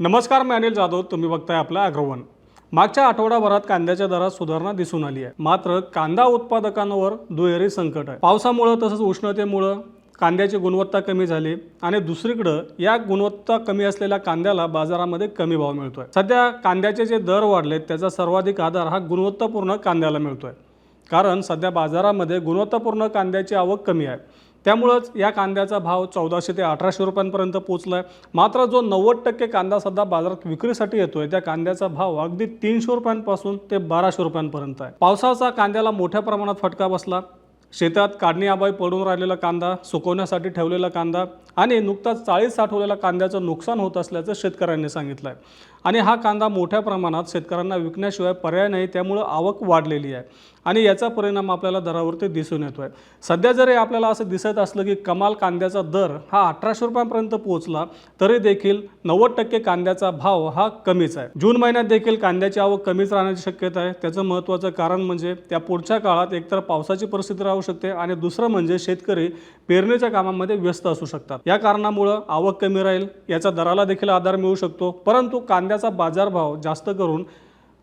नमस्कार मी अनिल जाधव. तुम्ही बघताय आपला अग्रवन. मागच्या आठवडाभरात कांद्याच्या दरात सुधारणा दिसून आली आहे. मात्र कांदा उत्पादकांवर दुहेरी संकट आहे. पावसामुळं तसंच उष्णतेमुळं कांद्याची गुणवत्ता कमी झाली आणि दुसरीकडं या गुणवत्ता कमी असलेल्या कांद्याला बाजारामध्ये कमी भाव मिळतोय. सध्या कांद्याचे जे दर वाढलेत त्याचा सर्वाधिक आधार हा गुणवत्तापूर्ण कांद्याला मिळतोय. कारण सध्या बाजारामध्ये गुणवत्तापूर्ण कांद्याची आवक कमी आहे. त्यामुळंच या कांद्याचा भाव चौदाशे ते अठराशे रुपयांपर्यंत पोचला आहे मात्र जो नव्वद टक्के कांदा सध्या बाजारात विक्रीसाठी येतोय त्या कांद्याचा भाव अगदी तीनशे रुपयांपासून ते बाराशे रुपयांपर्यंत आहे. पावसाचा कांद्याला मोठ्या प्रमाणात फटका बसला. शेतात काढणी अभावी पडून राहिलेला कांदा सुकवण्यासाठी ठेवलेला कांदा आणि नुकताच चाळीस साठवलेल्या कांद्याचं नुकसान होत असल्याचं शेतकऱ्यांनी सांगितलं आहे आणि हा कांदा मोठ्या प्रमाणात शेतकऱ्यांना विकण्याशिवाय पर्याय नाही त्यामुळं आवक वाढलेली आहे. आणि याचा परिणाम आपल्याला दरावरती दिसून येतो आहे सध्या जरी आपल्याला असं दिसत असलं की कमाल कांद्याचा दर हा अठराशे रुपयांपर्यंत पोहोचला तरी देखील नव्वद टक्के कांद्याचा भाव हा कमीच आहे. जून महिन्यात देखील कांद्याची आवक कमीच राहण्याची शक्यता आहे. त्याचं महत्त्वाचं कारण म्हणजे त्या पुढच्या काळात एकतर पावसाची परिस्थिती राहू शकते आणि दुसरं म्हणजे शेतकरी पेरणीच्या कामामध्ये व्यस्त असू शकतात. या कारणामुळं आवक कमी राहील याचा दराला देखील आधार मिळू शकतो. परंतु कांद्याचा बाजारभाव जास्त करून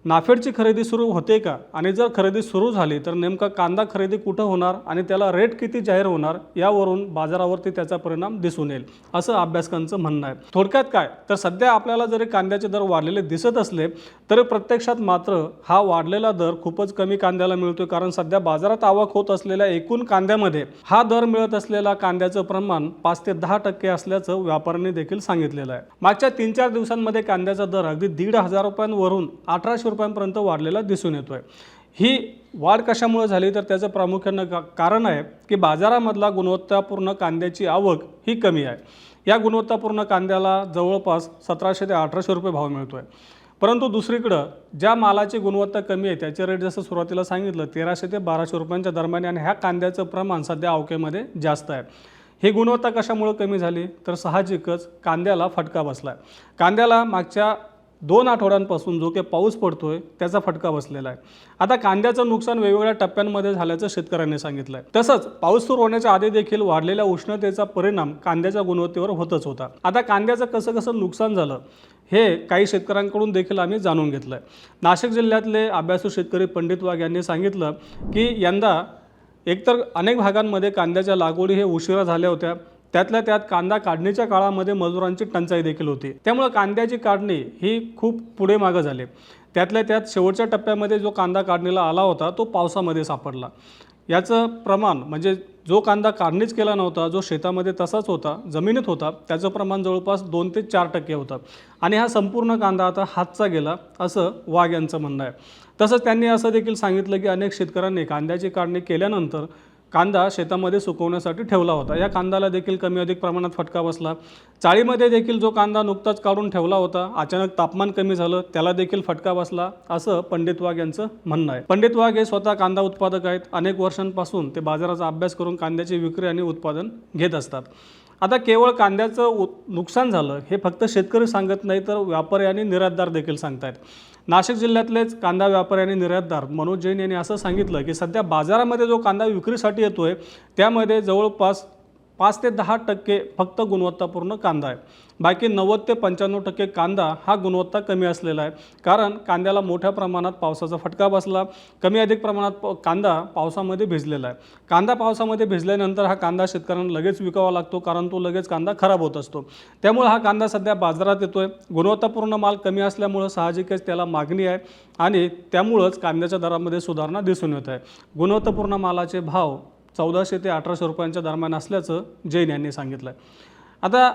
नाफेडची खरेदी सुरू होते का? आणि जर खरेदी सुरू झाली तर नेमका कांदा खरेदी कुठं होणार आणि त्याला रेट किती जाहीर होणार यावरून बाजारावरती त्याचा परिणाम दिसून येईल असं अभ्यासकांचं म्हणणं आहे. थोडक्यात काय? तर सध्या आपल्याला जरी कांद्याचे दर वाढलेले दिसत असले तरी प्रत्यक्षात मात्र हा वाढलेला दर खूपच कमी कांद्याला मिळतोय कारण सध्या बाजारात आवक होत असलेल्या एकूण कांद्यामध्ये हा दर मिळत असलेला कांद्याचं प्रमाण पाच ते दहा टक्के असल्याचं व्यापाऱ्यांनी देखील सांगितलेलं आहे. मागच्या तीन चार दिवसांमध्ये कांद्याचा दर अगदी दीड हजार रुपयांवरून अठराशे रुपयांपर्यंत वाढलेला दिसून येतो आहे ही वाढ कशामुळे झाली? तर त्याचं प्रामुख्यानं का कारण आहे की बाजारामधला गुणवत्तापूर्ण कांद्याची आवक ही कमी आहे. या गुणवत्तापूर्ण कांद्याला जवळपास सतराशे ते अठराशे रुपये भाव मिळतो आहे परंतु दुसरीकडं ज्या मालाची गुणवत्ता कमी आहे त्याचे रेट जसं सुरुवातीला सांगितलं तेराशे ते बाराशे रुपयांच्या दरम्यान आणि ह्या कांद्याचं प्रमाण सध्या अवकेमध्ये जास्त आहे. ही गुणवत्ता कशामुळे कमी झाली? तर साहजिकच कांद्याला फटका बसला आहे कांद्याला मागच्या दोन आठवड्यांपासून जो काही पाऊस पडतो आहे त्याचा फटका बसलेला आहे. आता कांद्याचं नुकसान वेगवेगळ्या टप्प्यांमध्ये झाल्याचं शेतकऱ्यांनी सांगितलं आहे तसंच पाऊस सुरू होण्याच्या आधी देखील वाढलेल्या उष्णतेचा परिणाम कांद्याच्या गुणवत्तेवर होतच होता. आता कांद्याचं कसं कसं नुकसान झालं हे काही शेतकऱ्यांकडून देखील आम्ही जाणून घेतलं आहे नाशिक जिल्ह्यातले अभ्यासू शेतकरी पंडित वाघ यांनी सांगितलं की यंदा एकतर अनेक भागांमध्ये कांद्याच्या लागवडी हे उशिरा झाल्या होत्या त्यातल्या त्यात कांदा काढणीच्या काळामध्ये मजुरांची टंचाई देखील होती. त्यामुळे कांद्याची काढणी ही खूप पुढे मागं झाली. त्यातल्या त्यात शेवटच्या टप्प्यामध्ये जो कांदा काढणीला आला होता तो पावसामध्ये सापडला. याचं प्रमाण म्हणजे जो कांदा काढणीच केला नव्हता जो शेतामध्ये तसाच होता जमिनीत होता त्याचं प्रमाण जवळपास दोन ते चार टक्के होतं. आणि हा संपूर्ण कांदा आता हातचा गेला असं वाघ यांचं म्हणणं आहे. तसंच त्यांनी असं देखील सांगितलं की अनेक शेतकऱ्यांनी कांद्याची काढणी केल्यानंतर कांदा शेतामध्ये सुकवण्यासाठी ठेवला होता. या कांद्याला देखील कमी अधिक प्रमाणात फटका बसला. चाळीमध्ये देखील जो कांदा नुकताच काढून ठेवला होता अचानक तापमान कमी झालं त्याला देखील फटका बसला असं पंडित वाघ यांचं म्हणणं आहे. पंडित वाघ हे स्वतः कांदा उत्पादक आहेत. अनेक वर्षांपासून ते बाजाराचा अभ्यास करून कांद्याची विक्री आणि उत्पादन घेत असतात. आता केवळ कांद्याचं उ नुकसान झालं हे फक्त शेतकरी सांगत नाही तर व्यापारी आणि निर्यातदार देखील सांगतायत. नाशिक जिल्ह्यातलेच कांदा व्यापारी आणि निर्यातदार मनोज जैन यांनी असं सांगितलं की सध्या बाजारामध्ये जो कांदा विक्रीसाठी येतोय त्यामध्ये जवळपास पाच ते दहा टक्के फक्त गुणवत्तापूर्ण कांदा आहे. बाकी नव्वद ते पंच्याण्णव टक्के कांदा हा गुणवत्ता कमी असलेला आहे. कारण कांद्याला मोठ्या प्रमाणात पावसाचा फटका बसला. कमी अधिक प्रमाणात प कांदा पावसामध्ये भिजलेला आहे. कांदा पावसामध्ये भिजल्यानंतर हा कांदा शेतकऱ्यांना लगेच विकावा लागतो. कारण तो लगेच कांदा खराब होत असतो. त्यामुळे हा कांदा सध्या बाजारात येतो आहे गुणवत्तापूर्ण माल कमी असल्यामुळं साहजिकच त्याला मागणी आहे. आणि त्यामुळंच कांद्याच्या दरामध्ये सुधारणा दिसून येत आहे. गुणवत्तापूर्ण मालाचे भाव चौदाशे ते अठराशे रुपयांच्या दरम्यान असल्याचं जैन यांनी सांगितलं आता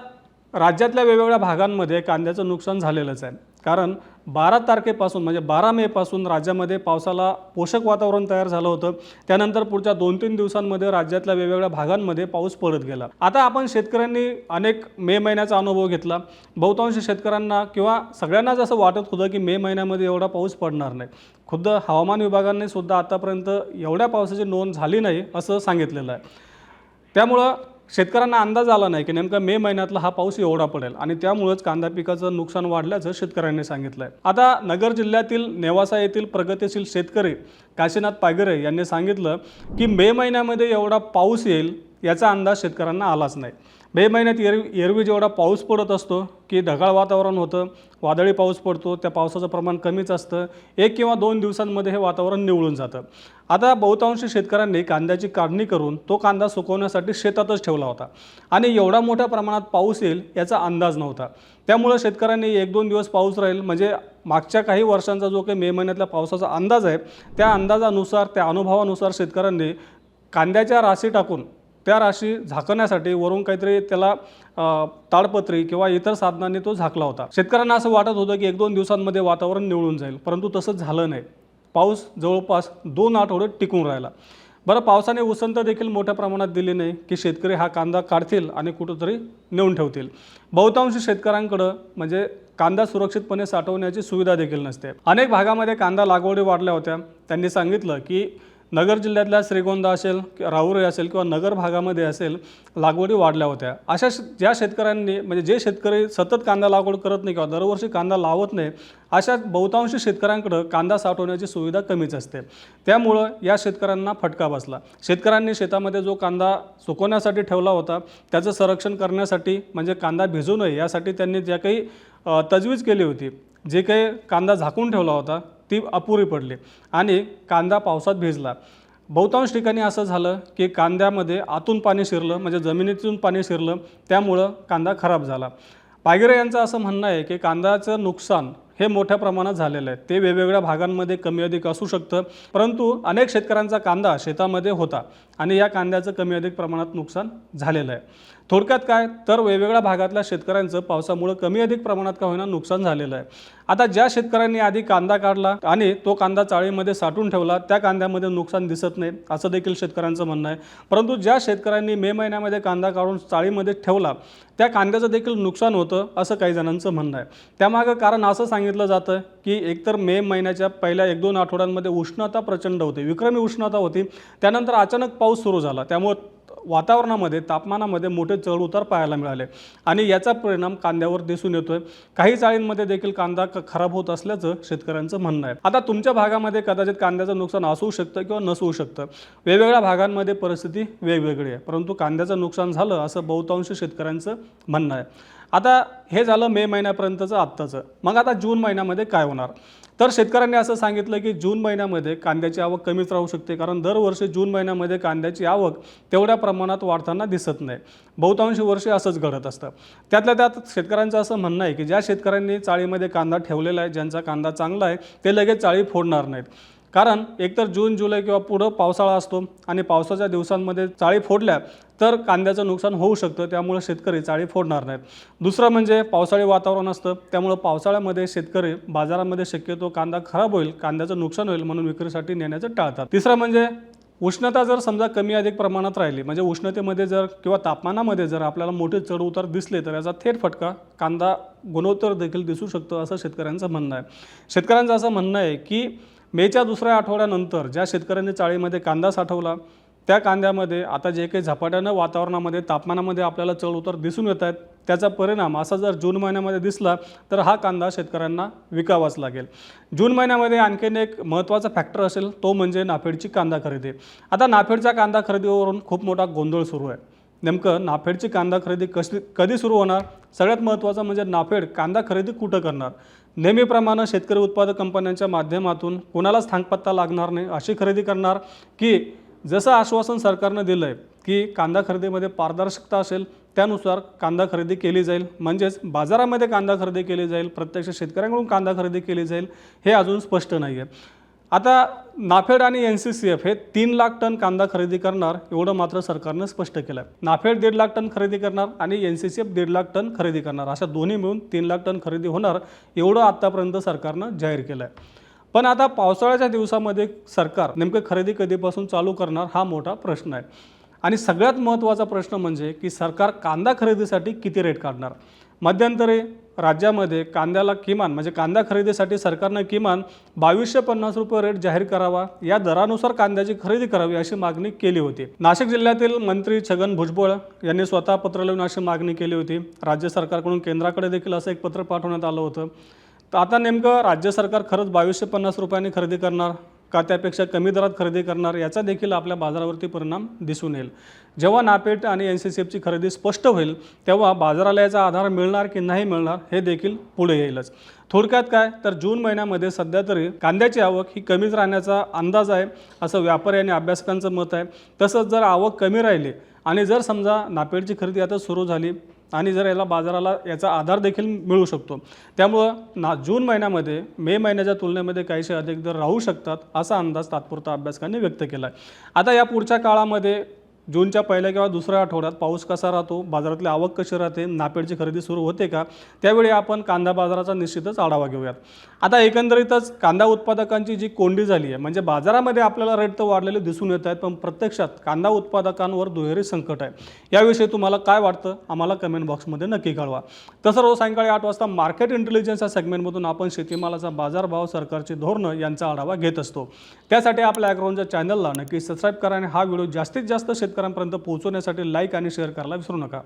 राज्यातल्या वेगवेगळ्या भागांमध्ये कांद्याचं नुकसान झालेलंच आहे. कारण बारा तारखेपासून म्हणजे बारा मेपासून राज्यामध्ये पावसाला पोषक वातावरण तयार झालं होतं. त्यानंतर पुढच्या दोन तीन दिवसांमध्ये राज्यातल्या वेगवेगळ्या भागांमध्ये पाऊस पडत गेला. आता आपण शेतकऱ्यांनी अनेक मे महिन्याचा अनुभव घेतला. बहुतांश शेतकऱ्यांना किंवा सगळ्यांनाच असं वाटत होतं की मे महिन्यामध्ये एवढा पाऊस पडणार नाही. खुद्द हवामान विभागाने सुद्धा आतापर्यंत एवढ्या पावसाची नोंद झाली नाही असं सांगितलेलं आहे. त्यामुळं शेतकऱ्यांना अंदाज आला नाही की नेमका मे महिन्यातला हा पाऊस एवढा पडेल. आणि त्यामुळेच कांदा पिकाचं नुकसान वाढल्याचं शेतकऱ्यांनी सांगितलं आहे आता नगर जिल्ह्यातील नेवासा येथील प्रगतीशील शेतकरी काशीनाथ पागरे यांनी सांगितलं की मे महिन्यामध्ये एवढा पाऊस येईल याचा अंदाज शेतकऱ्यांना आलाच नाही. मे महिन्यात एर एरवी जेवढा पाऊस पडत असतो की ढगाळ वातावरण होतं वादळी पाऊस पडतो त्या पावसाचं प्रमाण कमीच असतं एक किंवा दोन दिवसांमध्ये हे वातावरण निवळून जातं. आता बहुतांश शेतकऱ्यांनी कांद्याची काढणी करून तो कांदा सुकवण्यासाठी शेतातच ठेवला होता. आणि एवढा मोठ्या प्रमाणात पाऊस येईल याचा अंदाज नव्हता. त्यामुळं शेतकऱ्यांनी एक दोन दिवस पाऊस राहील म्हणजे मागच्या काही वर्षांचा जो काही मे महिन्यातला पावसाचा अंदाज आहे त्या अंदाजानुसार त्या अनुभवानुसार शेतकऱ्यांनी कांद्याच्या राशी टाकून त्या राशी झाकण्यासाठी वरून काहीतरी त्याला ताडपत्री किंवा इतर साधनांनी तो झाकला होता. शेतकऱ्यांना असं वाटत होतं की एक दोन दिवसांमध्ये वातावरण निवळून जाईल परंतु तसंच झालं नाही. पाऊस जवळपास दोन आठवडे टिकून राहिला. बरं पावसाने उसंत देखील मोठ्या प्रमाणात दिली नाही की शेतकरी हा कांदा काढतील आणि कुठंतरी नेऊन ठेवतील. बहुतांश शेतकऱ्यांकडं म्हणजे कांदा सुरक्षितपणे साठवण्याची सुविधा देखील नसते. अनेक भागामध्ये कांदा लागवडी वाढल्या होत्या. त्यांनी सांगितलं की नगर जिल्ह्यातल्या श्रीगोंदा असेल किंवा राहुरी असेल किंवा नगर भागामध्ये असेल लागवडी वाढल्या होत्या. अशा ज्या शेतकऱ्यांनी म्हणजे जे शेतकरी सतत कांदा लागवड करत नाही किंवा दरवर्षी कांदा लावत नाही अशा बहुतांशी शेतकऱ्यांकडं कांदा साठवण्याची सुविधा कमीच असते. त्यामुळं या शेतकऱ्यांना फटका बसला. शेतकऱ्यांनी शेतामध्ये जो कांदा सुकवण्यासाठी ठेवला होता त्याचं संरक्षण करण्यासाठी म्हणजे कांदा भिजू नये यासाठी त्यांनी ज्या काही तजवीज केली होती जे काही कांदा झाकून ठेवला होता ती अपुरी पडली आणि कांदा पावसात भिजला. बहुतांश ठिकाणी असं झालं की कांद्यामध्ये आतून पाणी शिरलं म्हणजे जमिनीतून पाणी शिरलं त्यामुळं कांदा खराब झाला. पायगिरे यांचं असं म्हणणं आहे की कांद्याचं नुकसान हे मोठ्या प्रमाणात झालेलं आहे. ते वेगवेगळ्या भागांमध्ये कमी अधिक असू शकतं परंतु अनेक शेतकऱ्यांचा कांदा शेतामध्ये होता आणि या कांद्याचं कमी अधिक प्रमाणात नुकसान झालेलं आहे. थोडक्यात काय? तर वेगवेगळ्या भागातल्या शेतकऱ्यांचं पावसामुळं कमी अधिक प्रमाणात का होईना नुकसान झालेलं आहे. आता ज्या शेतकऱ्यांनी आधी कांदा काढला आणि तो कांदा चाळीमध्ये साठून ठेवला त्या कांद्यामध्ये नुकसान दिसत नाही असं देखील शेतकऱ्यांचं म्हणणं आहे. परंतु ज्या शेतकऱ्यांनी मे महिन्यामध्ये कांदा काढून चाळीमध्ये ठेवला त्या कांद्याचं देखील नुकसान होतं असं काही जणांचं म्हणणं आहे. त्यामागं कारण असं सांगितलं जातं की एकतर मे महिन्याच्या पहिल्या एक दोन आठवड्यांमध्ये उष्णता प्रचंड होती. विक्रमी उष्णता होती. त्यानंतर अचानक पाऊस सुरू झाला. त्यामुळं वातावरणामध्ये तापमानामध्ये मोठे चढउतार पाहायला मिळाले. आणि याचा परिणाम कांद्यावर दिसून येतोय. काही चाळींमध्ये देखील कांदा खराब होत असल्याचं शेतकऱ्यांचं म्हणणं आहे. आता तुमच्या भागामध्ये कदाचित कांद्याचं नुकसान असू शकतं किंवा नसू शकतं. वेगवेगळ्या भागांमध्ये परिस्थिती वेगवेगळी आहे. परंतु कांद्याचं नुकसान झालं असं बहुतांश शेतकऱ्यांचं म्हणणं आहे. आता हे झालं मे महिन्यापर्यंतचं आत्ताचं. मग आता जून महिन्यामध्ये काय होणार? तर शेतकऱ्यांनी असं सांगितलं की जून महिन्यामध्ये कांद्याची आवक कमीच राहू शकते कारण दरवर्षी जून महिन्यामध्ये कांद्याची आवक तेवढ्या प्रमाणात वाढताना दिसत नाही. बहुतांश वर्षी असंच घडत असतं. त्यातल्या त्यात शेतकऱ्यांचं असं म्हणणं आहे की ज्या शेतकऱ्यांनी चाळीमध्ये कांदा ठेवलेला आहे ज्यांचा कांदा चांगला आहे ते लगेच चाळी फोडणार नाहीत. कारण एकतर जून जुलै किंवा पुढं पावसाळा असतो आणि पावसाच्या दिवसांमध्ये चाळी फोडल्या तर कांद्याचं नुकसान होऊ शकतं त्यामुळे शेतकरी चाळी फोडणार नाहीत. दुसरं म्हणजे पावसाळी वातावरण असतं त्यामुळं पावसाळ्यामध्ये शेतकरी बाजारामध्ये शक्यतो कांदा खराब होईल कांद्याचं नुकसान होईल म्हणून विक्रीसाठी नेण्याचं टाळतात. तिसरं म्हणजे उष्णता जर समजा कमी अधिक प्रमाणात राहिली म्हणजे उष्णतेमध्ये जर किंवा तापमानामध्ये जर आपल्याला मोठे चढउतार दिसले तर याचा थेट फटका कांदा गुणोत्तर देखील दिसू शकतो असं शेतकऱ्यांचं म्हणणं आहे. शेतकऱ्यांचं असं म्हणणं आहे की मेच्या दुसऱ्या आठवड्यानंतर ज्या शेतकऱ्यांनी चाळीमध्ये कांदा साठवला त्या कांद्यामध्ये आता जे काही झपाट्यानं वातावरणामध्ये तापमानामध्ये आपल्याला चढ उतार दिसून येत आहेत त्याचा परिणाम असा जर जून महिन्यामध्ये दिसला तर हा कांदा शेतकऱ्यांना विकावाच लागेल. जून महिन्यामध्ये आणखीन एक महत्त्वाचा फॅक्टर असेल तो म्हणजे नाफेडची कांदा खरेदी. आता नाफेडच्या कांदा खरेदीवरून खूप मोठा गोंधळ सुरू आहे. नेमकं नाफेडची कांदा खरेदी कशी कधी सुरू होणार? सगळ्यात महत्त्वाचं म्हणजे नाफेड कांदा खरेदी कुठं करणार? नेहमीप्रमाणे शेतकरी उत्पादक कंपन्यांच्या माध्यमातून कोणालाच थांगपत्ता लागणार नाही अशी खरेदी करणार की जसं आश्वासन सरकारनं दिलं आहे की कांदा खरेदीमध्ये पारदर्शकता असेल त्यानुसार कांदा खरेदी केली जाईल. म्हणजेच बाजारामध्ये कांदा खरेदी केली जाईल प्रत्यक्ष शेतकऱ्यांकडून कांदा खरेदी केली जाईल हे अजून स्पष्ट नाही आहे आता नाफेड आणि एन सी सी एफ हे तीन लाख टन कांदा खरेदी करणार एवढं मात्र सरकारनं स्पष्ट केलं आहे नाफेड दीड लाख टन खरेदी करणार आणि एन सी सी एफ दीड लाख टन खरेदी करणार. अशा दोन्ही मिळून तीन लाख टन खरेदी होणार एवढं आत्तापर्यंत सरकारनं जाहीर केलं आहे पण आता पावसाळ्याच्या दिवसामध्ये सरकार नेमकं खरेदी कधीपासून चालू करणार हा मोठा प्रश्न आहे. आणि सगळ्यात महत्त्वाचा प्रश्न म्हणजे की सरकार कांदा खरेदीसाठी किती रेट काढणार? मध्यंतरी राज्यामध्ये कांद्याला किमान म्हणजे कांदा खरेदीसाठी सरकारनं किमान बावीसशे पन्नास रुपये रेट जाहीर करावा या दरानुसार कांद्याची खरेदी करावी अशी मागणी केली होती. नाशिक जिल्ह्यातील मंत्री छगन भुजबळ यांनी स्वतः पत्र लिहून अशी मागणी केली होती. राज्य सरकारकडून केंद्राकडे देखील असं एक पत्र पाठवण्यात आलं होतं. तर आता नेमकं राज्य सरकार खरंच बावीसशे पन्नास रुपयांनी खरेदी करणार का त्यापेक्षा कमी दरात खरेदी करणार याचा देखील आपल्या बाजारावरती परिणाम दिसून येईल. जेव्हा नापेट आणि एन सी सी एफची खरेदी स्पष्ट होईल तेव्हा बाजाराला याचा आधार मिळणार की नाही मिळणार हे देखील पुढे येईलच. थोडक्यात काय तर जून महिन्यामध्ये सध्या तरी कांद्याची आवक ही कमीच राहण्याचा अंदाज आहे असं व्यापारी आणि अभ्यासकांचं मत आहे. तसंच जर आवक कमी राहिली आणि जर समजा नापेडची खरेदी आता सुरू झाली आणि जर याला बाजाराला याचा आधार देखील मिळू शकतो. त्यामुळं ना जून महिन्यामध्ये मे महिन्याच्या तुलनेमध्ये काहीसे अधिक दर राहू शकतात असा अंदाज तात्पुरता अभ्यासकांनी व्यक्त केला आहे आता या पुढच्या काळामध्ये जूनच्या पहिल्या किंवा दुसऱ्या आठवड्यात पाऊस कसा राहतो बाजारातली आवक कशी राहते नापेडची खरेदी सुरू होते का त्यावेळी आपण कांदा बाजाराचा निश्चितच आढावा घेऊयात. आता एकंदरीतच कांदा उत्पादकांची जी कोंडी झाली आहे म्हणजे बाजारामध्ये आपल्याला रेट तर वाढलेले दिसून येत आहेत पण प्रत्यक्षात कांदा उत्पादकांवर दुहेरी संकट आहे. याविषयी तुम्हाला काय वाटतं आम्हाला कमेंट बॉक्समध्ये नक्की कळवा. तसं रोज सायंकाळी आठ वाजता मार्केट इंटेलिजन्स या सेगमेंटमधून आपण शेतीमालाचा बाजारभाव सरकारची धोरणं यांचा आढावा घेत असतो. त्यासाठी आपल्या ॲग्रोनच्या चॅनलला नक्की सबस्क्राईब करा आणि हा व्हिडिओ जास्तीत जास्त शेतकऱ्यांपर्यंत पोहोचवण्यासाठी लाईक आणि शेअर करायला विसरू नका.